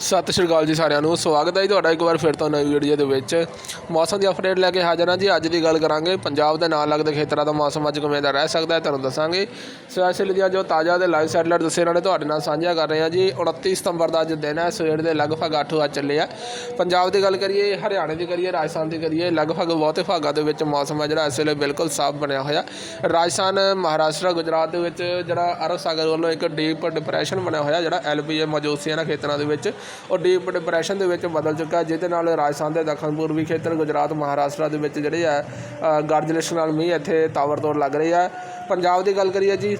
ਸਤਿ ਸ਼੍ਰੀ ਅਕਾਲ ਜੀ ਸਾਰਿਆਂ ਨੂੰ। ਸਵਾਗਤ ਹੈ ਜੀ ਤੁਹਾਡਾ ਇੱਕ ਵਾਰ ਫਿਰ ਤੋਂ ਨਵੀਂ ਵੀਡੀਓ ਦੇ ਵਿੱਚ। ਮੌਸਮ ਦੀ ਅਪਡੇਟ ਲੈ ਕੇ ਹਾਜ਼ਰ ਹਾਂ ਜੀ। ਅੱਜ ਦੀ ਗੱਲ ਕਰਾਂਗੇ। ਪੰਜਾਬ ਦੇ ਨਾਲ ਲੱਗਦੇ ਖੇਤਰਾਂ ਦਾ ਮੌਸਮ ਅੱਜ ਕਿਵੇਂ ਦਾ ਰਹਿ ਸਕਦਾ ਹੈ ਤੁਹਾਨੂੰ ਦੱਸਾਂਗੇ। ਸੋ ਦੀਆਂ ਜੋ ਤਾਜ਼ਾ ਤੇ ਲਾਈਵ ਸੈਟਲਾਈਟ ਦੱਸੇ ਇਹਨਾਂ ਨੇ ਤੁਹਾਡੇ ਨਾਲ ਸਾਂਝਾ ਕਰ ਰਹੇ ਹਾਂ ਜੀ। 29 ਸਤੰਬਰ ਦਾ ਅੱਜ ਦਿਨ ਹੈ। ਸਵੇਰ ਦੇ ਲਗਭਗ 8 ਵਜੇ ਚੱਲੇ ਆ। ਪੰਜਾਬ ਦੀ ਗੱਲ ਕਰੀਏ, ਹਰਿਆਣੇ ਦੀ ਕਰੀਏ, ਰਾਜਸਥਾਨ ਦੀ ਕਰੀਏ, ਲਗਭਗ ਬਹੁਤੇ ਭਾਗਾਂ ਦੇ ਵਿੱਚ ਮੌਸਮ ਹੈ ਜਿਹੜਾ ਇਸ ਵੇਲੇ ਬਿਲਕੁਲ ਸਾਫ਼ ਬਣਿਆ ਹੋਇਆ। ਰਾਜਸਥਾਨ, ਮਹਾਰਾਸ਼ਟਰ, ਗੁਜਰਾਤ ਦੇ ਵਿੱਚ ਜਿਹੜਾ ਅਰਬ ਸਾਗਰ ਵੱਲੋਂ ਇੱਕ ਡੀਪ ਡਿਪਰੈਸ਼ਨ ਬਣਿਆ ਹੋਇਆ, ਜਿਹੜਾ ਐਲਪੀਏ ਮੌਜੂਦ ਸੀ ਇਹਨਾਂ ਖੇਤਰਾਂ ਦੇ ਵਿੱਚ। ਉਹ ਡੀਪ ਡਿਪਰੈਸ਼ਨ ਦੇ ਵਿੱਚ ਬਦਲ ਚੁੱਕਾ ਜਿਹਦੇ ਨਾਲ ਰਾਜਸਥਾਨ ਦੇ ਦੱਖਣ ਪੂਰਬੀ ਖੇਤਰ ਗੁਜਰਾਤ ਮਹਾਰਾਸ਼ਟਰ ਦੇ ਵਿੱਚ ਜਿਹੜੇ ਆ ਅ, ਗਰਜ ਲਿਸ਼ਕ ਨਾਲ ਮੀਂਹ ਇੱਥੇ ਤਾਵਰ ਤੋੜ ਲੱਗ ਰਹੀ ਆ। ਪੰਜਾਬ ਦੀ ਗੱਲ ਕਰੀਏ ਜੀ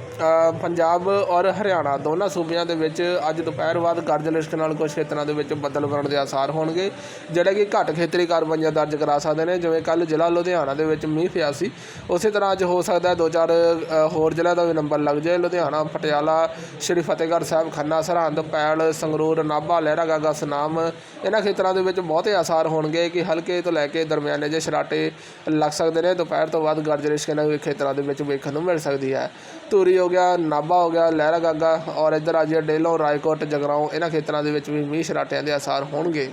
ਪੰਜਾਬ ਔਰ ਹਰਿਆਣਾ ਦੋਨਾਂ ਸੂਬਿਆਂ ਦੇ ਵਿੱਚ ਅੱਜ ਦੁਪਹਿਰ ਬਾਅਦ ਗਰਜ ਲਿਸ਼ਕ ਨਾਲ ਕੁਝ ਖੇਤਰਾਂ ਦੇ ਵਿੱਚ ਬੱਦਲ ਬਣਨ ਦੇ ਆਸਾਰ ਹੋਣਗੇ ਜਿਹੜੇ ਕਿ ਘੱਟ ਖੇਤਰੀ ਕਾਰਵਾਈਆਂ ਦਰਜ ਕਰਾ ਸਕਦੇ ਨੇ ਜਿਵੇਂ ਕੱਲ ਜ਼ਿਲ੍ਹਾ ਲੁਧਿਆਣਾ ਦੇ ਵਿੱਚ ਮੀਂਹ ਪਿਆ ਸੀ। ਉਸੇ ਤਰ੍ਹਾਂ ਅੱਜ ਹੋ ਸਕਦਾ ਦੋ ਚਾਰ ਹੋਰ ਜ਼ਿਲ੍ਹਿਆਂ ਦਾ ਵੀ ਨੰਬਰ ਲੱਗ ਜਾਏ। ਲੁਧਿਆਣਾ ਪਟਿਆਲਾ ਸ਼੍ਰੀ ਫਤਿਹਗੜ੍ਹ ਸਾਹਿਬ ਖੰਨਾ ਸਰਹੰਦ ਪੈਲ ਸੰਗਰੂਰ ਨਾਭਾ ਲਹਿਰਾਗਾਗਾ ਸੁਨਾਮ ਇਹਨਾਂ ਖੇਤਰਾਂ ਦੇ ਵਿੱਚ ਬਹੁਤੇ ਆਸਾਰ ਹੋਣਗੇ ਕਿ ਹਲਕੇ ਤੋਂ ਲੈ ਕੇ ਦਰਮਿਆਨੇ ਜੇ ਸ਼ਰਾਟੇ ਲੱਗ ਸਕਦੇ ਨੇ, ਦੁਪਹਿਰ ਤੋਂ ਬਾਅਦ ਗਰਜ ਰਿਸ਼ਕ ਇਹਨਾਂ ਵੀ ਖੇਤਰਾਂ ਦੇ ਵਿੱਚ ਵੇਖਣ ਨੂੰ ਮਿਲ ਸਕਦੀ ਹੈ। ਧੂਰੀ ਹੋ ਗਿਆ, ਨਾਭਾ ਹੋ ਗਿਆ ਲਹਿਰਾ ਗਾਗਾ ਔਰ ਇੱਧਰ ਆ ਜੇ, ਡੇਲੋਂ, ਰਾਏਕੋਟ, ਜਗਰਾਉਂ, ਇਹਨਾਂ ਖੇਤਰਾਂ ਦੇ ਵਿੱਚ ਵੀ ਮੀਂਹ ਸਰਾਟਿਆਂ ਦੇ ਆਸਾਰ ਹੋਣਗੇ।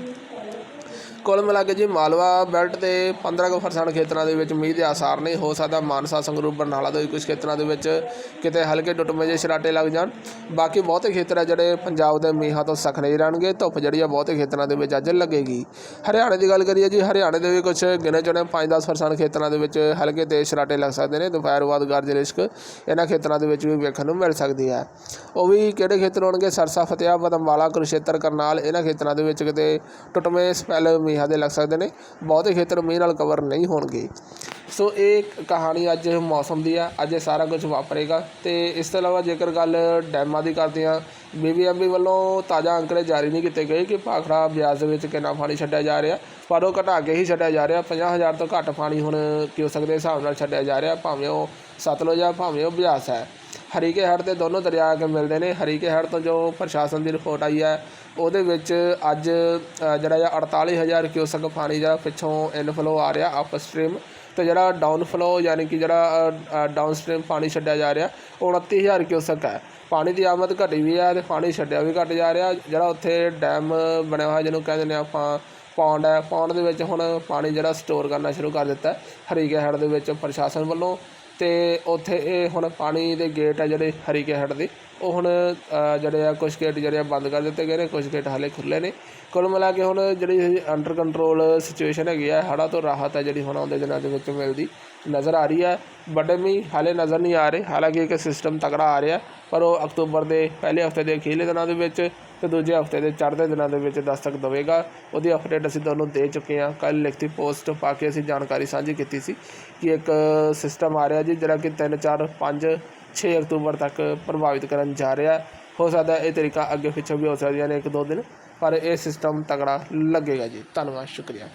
ਕੁੱਲ ਮਿਲਾ ਕੇ ਜੀ ਮਾਲਵਾ ਬੈਲਟ ਤੇ 15 ਕੁ ਪਰਸੈਂਟ ਖੇਤਰਾਂ ਦੇ ਵਿੱਚ ਮੀਂਹ ਦੇ ਆਸਾਰ ਨਹੀਂ ਹੋ ਸਕਦਾ। ਮਾਨਸਾ, ਸੰਗਰੂਰ, ਬਰਨਾਲਾ ਦੇ ਵੀ ਕੁਝ ਖੇਤਰਾਂ ਦੇ ਵਿੱਚ ਕਿਤੇ ਹਲਕੇ ਟੁੱਟਵੇਂ ਜਿਹੇ ਛਰਾਟੇ ਲੱਗ ਜਾਣ। ਬਾਕੀ ਬਹੁਤੇ ਖੇਤਰ ਆ ਜਿਹੜੇ ਪੰਜਾਬ ਦੇ ਮੀਂਹਾਂ ਤੋਂ ਸਖ ਨਹੀਂ ਰਹਿਣਗੇ। ਧੁੱਪ ਜਿਹੜੀ ਆ ਬਹੁਤੇ ਖੇਤਰਾਂ ਦੇ ਵਿੱਚ ਅੱਜ ਲੱਗੇਗੀ। ਹਰਿਆਣੇ ਦੀ ਗੱਲ ਕਰੀਏ ਜੀ, ਹਰਿਆਣੇ ਦੇ ਵੀ ਕੁਝ ਗਿਣੇ ਚੁਣੇ 5-10 ਪਰਸੈਂਟ ਖੇਤਰਾਂ ਦੇ ਵਿੱਚ ਹਲਕੇ ਤੇ ਛਰਾਟੇ ਲੱਗ ਸਕਦੇ ਨੇ। ਦੁਪਹਿਰ, ਬਾਅਦ ਗਰਜ ਰਿਸ਼ਕ ਇਹਨਾਂ ਖੇਤਰਾਂ ਦੇ ਵਿੱਚ ਵੀ ਵੇਖਣ ਨੂੰ ਮਿਲ ਸਕਦੀ ਹੈ ਉਹ ਵੀ ਕਿਹੜੇ ਖੇਤਰ ਹੋਣਗੇ? ਸਰਸਾ ਫਤਿਆਬਾਦ ਬਦਮਵਾਲਾ ਕੁਰਸ਼ੇਤਰ ਕਰਨਾਲ, ਇਹਨਾਂ ਖੇਤਰਾਂ ਦੇ ਵਿੱਚ ਕਿਤੇ ਟੁੱਟਵੇਂ ਸਪੈਲ ਮੀਂਹ ਦੇ ਲੱਗ ਸਕਦੇ ਨੇ। ਬਹੁਤੇ ਖੇਤਰ ਮੀਂਹ ਨਾਲ ਕਵਰ ਨਹੀਂ ਹੋਣਗੇ। ਸੋ ਇਹ ਕਹਾਣੀ ਅੱਜ ਮੌਸਮ ਦੀ ਆ। ਅੱਜ ਇਹ ਸਾਰਾ ਕੁਝ ਵਾਪਰੇਗਾ। ਤੇ ਇਸ ਤੋਂ ਇਲਾਵਾ ਜੇਕਰ ਗੱਲ ਡੈਮਾਂ ਦੀ ਕਰਦੇ ਹਾਂ ਬੀਬੀਐਮਬੀ ਵੱਲੋਂ ਤਾਜ਼ਾ ਅੰਕੜੇ ਜਾਰੀ ਨਹੀਂ ਕੀਤੇ ਗਏ ਕਿ ਭਾਖੜਾ ਬਿਆਸ ਦੇ ਵਿੱਚ ਕਿੰਨਾ ਪਾਣੀ ਛੱਡਿਆ ਜਾ ਰਿਹਾ। ਪਰ ਉਹ ਘਟਾ ਕੇ ਹੀ ਛੱਡਿਆ ਜਾ ਰਿਹਾ। 50000 ਤੋਂ ਘੱਟ ਪਾਣੀ ਹੁਣ ਕਿਉਸਕ ਦੇ ਹਿਸਾਬ ਨਾਲ ਛੱਡਿਆ ਜਾ ਰਿਹਾ। ਭਾਵੇਂ ਉਹ ਸਤਲੁਜ ਆ, ਭਾਵੇਂ ਉਹ ਬਿਆਸ ਹੈ ਹਰੀਕੇ ਹੜ ਤੇ ਦੋਨੋਂ ਦਰਿਆ ਆ ਕੇ ਮਿਲਦੇ ਨੇ। ਹਰੀਕੇ ਹੜ ਤੋਂ ਜੋ ਪ੍ਰਸ਼ਾਸਨ ਦੀ ਰਿਪੋਰਟ ਆਈ ਹੈ, ਉਹਦੇ ਵਿੱਚ ਅੱਜ ਜਿਹੜਾ ਆ 48000 ਕਿਊਸਕ ਪਾਣੀ ਜਿਹੜਾ ਪਿੱਛੋਂ ਇਨਫਲੋ ਆ ਰਿਹਾ ਅਪ ਸਟ੍ਰੀਮ ਤੇ ਜਿਹੜਾ ਡਾਊਨਫਲੋ ਯਾਨੀ ਕਿ ਜਿਹੜਾ ਡਾਊਨ ਸਟ੍ਰੀਮ ਪਾਣੀ ਛੱਡਿਆ ਜਾ ਰਿਹਾ, ਉਹ 29000 ਕਿਊਸਕ ਹੈ। ਪਾਣੀ ਦੀ ਆਮਦ ਘਟੀ ਵੀ ਹੈ ਤੇ ਪਾਣੀ ਛੱਡਿਆ ਵੀ ਘਟ ਜਾ ਰਿਹਾ। ਜਿਹੜਾ ਉੱਥੇ ਡੈਮ ਬਣਿਆ ਹੋਇਆ ਜਿਹਨੂੰ ਕਹਿੰਦੇ ਨੇ ਆਪਾਂ ਪੌਂਡ ਹੈ ਪੌਂਡ ਦੇ ਵਿੱਚ ਹੁਣ ਪਾਣੀ ਜਿਹੜਾ ਸਟੋਰ ਕਰਨਾ ਸ਼ੁਰੂ ਕਰ ਦਿੱਤਾ ਹਰੀਕੇ ਹੜ ਦੇ ਵਿੱਚ ਪ੍ਰਸ਼ਾਸਨ ਵੱਲੋਂ ਅਤੇ ਉੱਥੇ ਇਹ ਹੁਣ ਪਾਣੀ ਦੇ ਗੇਟ ਆ ਜਿਹੜੇ ਹਰੀਕੇ ਹੱਟ ਦੇ, ਉਹ ਹੁਣ ਜਿਹੜੇ ਆ ਕੁਝ ਗੇਟ ਜਿਹੜੇ ਆ ਬੰਦ ਕਰ ਦਿੱਤੇ ਗਏ ਨੇ ਕੁਝ ਗੇਟ ਹਾਲੇ ਖੁੱਲੇ ਨੇ। ਕੁੱਲ ਮਿਲਾ ਕੇ ਹੁਣ ਜਿਹੜੀ ਅੰਡਰ ਕੰਟਰੋਲ ਸਿਚੁਏਸ਼ਨ ਹੈਗੀ ਆ, ਹੜ੍ਹਾਂ ਤੋਂ ਰਾਹਤ ਹੈ ਜਿਹੜੀ ਹੁਣ ਆਉਂਦੇ ਦਿਨਾਂ ਦੇ ਵਿੱਚ ਮਿਲਦੀ ਨਜ਼ਰ ਆ ਰਹੀ ਹੈ ਵੱਡੇ ਮੀਂਹ ਹਾਲੇ ਨਜ਼ਰ ਨਹੀਂ ਆ ਰਹੇ, ਹਾਲਾਂਕਿ ਇੱਕ ਸਿਸਟਮ ਤਕੜਾ ਆ ਰਿਹਾ, ਪਰ ਉਹ ਅਕਤੂਬਰ ਦੇ ਪਹਿਲੇ ਹਫ਼ਤੇ ਦੇ ਅਖੀਰਲੇ ਦਿਨਾਂ ਦੇ ਵਿੱਚ ਤੇ ਦੂਜੇ ਹਫ਼ਤੇ ਦੇ ਚੜ੍ਹਦੇ ਦਿਨਾਂ ਦੇ ਵਿੱਚ ਦਸਤਕ ਦੇਵੇਗਾ। ਉਹਦੀ ਅਪਡੇਟ ਅਸੀਂ ਤੁਹਾਨੂੰ ਦੇ ਚੁੱਕੇ ਹਾਂ। ਕੱਲ ਲਿਖਤੀ ਪੋਸਟ ਪਾ ਕੇ ਅਸੀਂ ਜਾਣਕਾਰੀ ਸਾਂਝੀ ਕੀਤੀ ਸੀ ਕਿ ਇੱਕ ਸਿਸਟਮ ਆ ਰਿਹਾ ਜੀ, ਜਿਹੜਾ ਕਿ 3 4 5 6 ਅਕਤੂਬਰ ਤੱਕ ਪ੍ਰਭਾਵਿਤ ਕਰਨ ਜਾ ਰਿਹਾ। ਹੋ ਸਕਦਾ ਇਹ ਤਰੀਕਾ ਅੱਗੇ ਪਿੱਛੇ ਵੀ ਹੋ ਸਕਦੀਆਂ ਨੇ ਇੱਕ ਦੋ ਦਿਨ, ਪਰ ਇਹ ਸਿਸਟਮ ਤਗੜਾ ਲੱਗੇਗਾ ਜੀ। ਧੰਨਵਾਦ, ਸ਼ੁਕਰੀਆ।